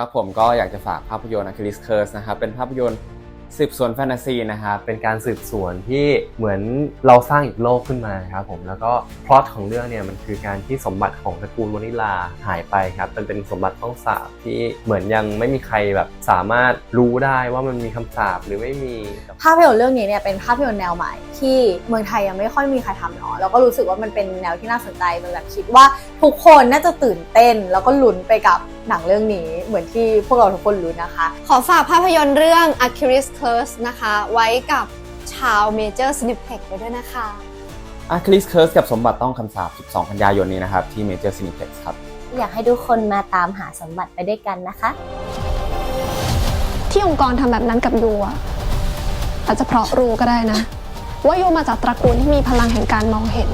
ครับผมก็อยากจะฝากภาพยนตร์ Achilles Curse นะครับเป็นภาพยนตร์สืบสวนแฟนตาซีนะครับเป็นการสืบสวนที่เหมือนเราสร้างอีกโลกขึ้นมาครับผมแล้วก็พล็อตของเรื่องเนี่ยมันคือการที่สมบัติของตระกูลวานิลาหายไปครับมันเป็นสมบัติต้องสาบที่เหมือนยังไม่มีใครแบบสามารถรู้ได้ว่ามันมีคำสาบหรือไม่มี ภาพยนตร์เรื่องนี้เนี่ยเป็นภาพยนตร์แนวใหม่ที่เมืองไทยยังไม่ค่อยมีใครทำเนาะแล้วก็รู้สึกว่ามันเป็นแนวที่น่าสนใจมันแบบคิดว่าทุกคนน่าจะตื่นเต้น แล้วก็ลุ้นไปกับ หนังเรื่องนี้เหมือนที่พวกเราทุกคนลุ้นนะคะ ขอฝากภาพยนตร์เรื่อง Achilles Curse นะคะ ไว้กับชาวเมเจอร์ Cineplex ไว้ด้วยนะคะ Achilles Curse กับสมบัติต้องคำสาป12 กันยายนนี้นะครับ ที่ Major Cineplex ครับ อยากให้ทุกคนมาตามหาสมบัติไปด้วยกันนะคะ ที่องค์กรทำแบบนั้นกับยูอะอาจจะเพราะรู้ก็ได้นะ ว่ายูมาจากตระกูลที่มีพลังแห่งการมองเห็น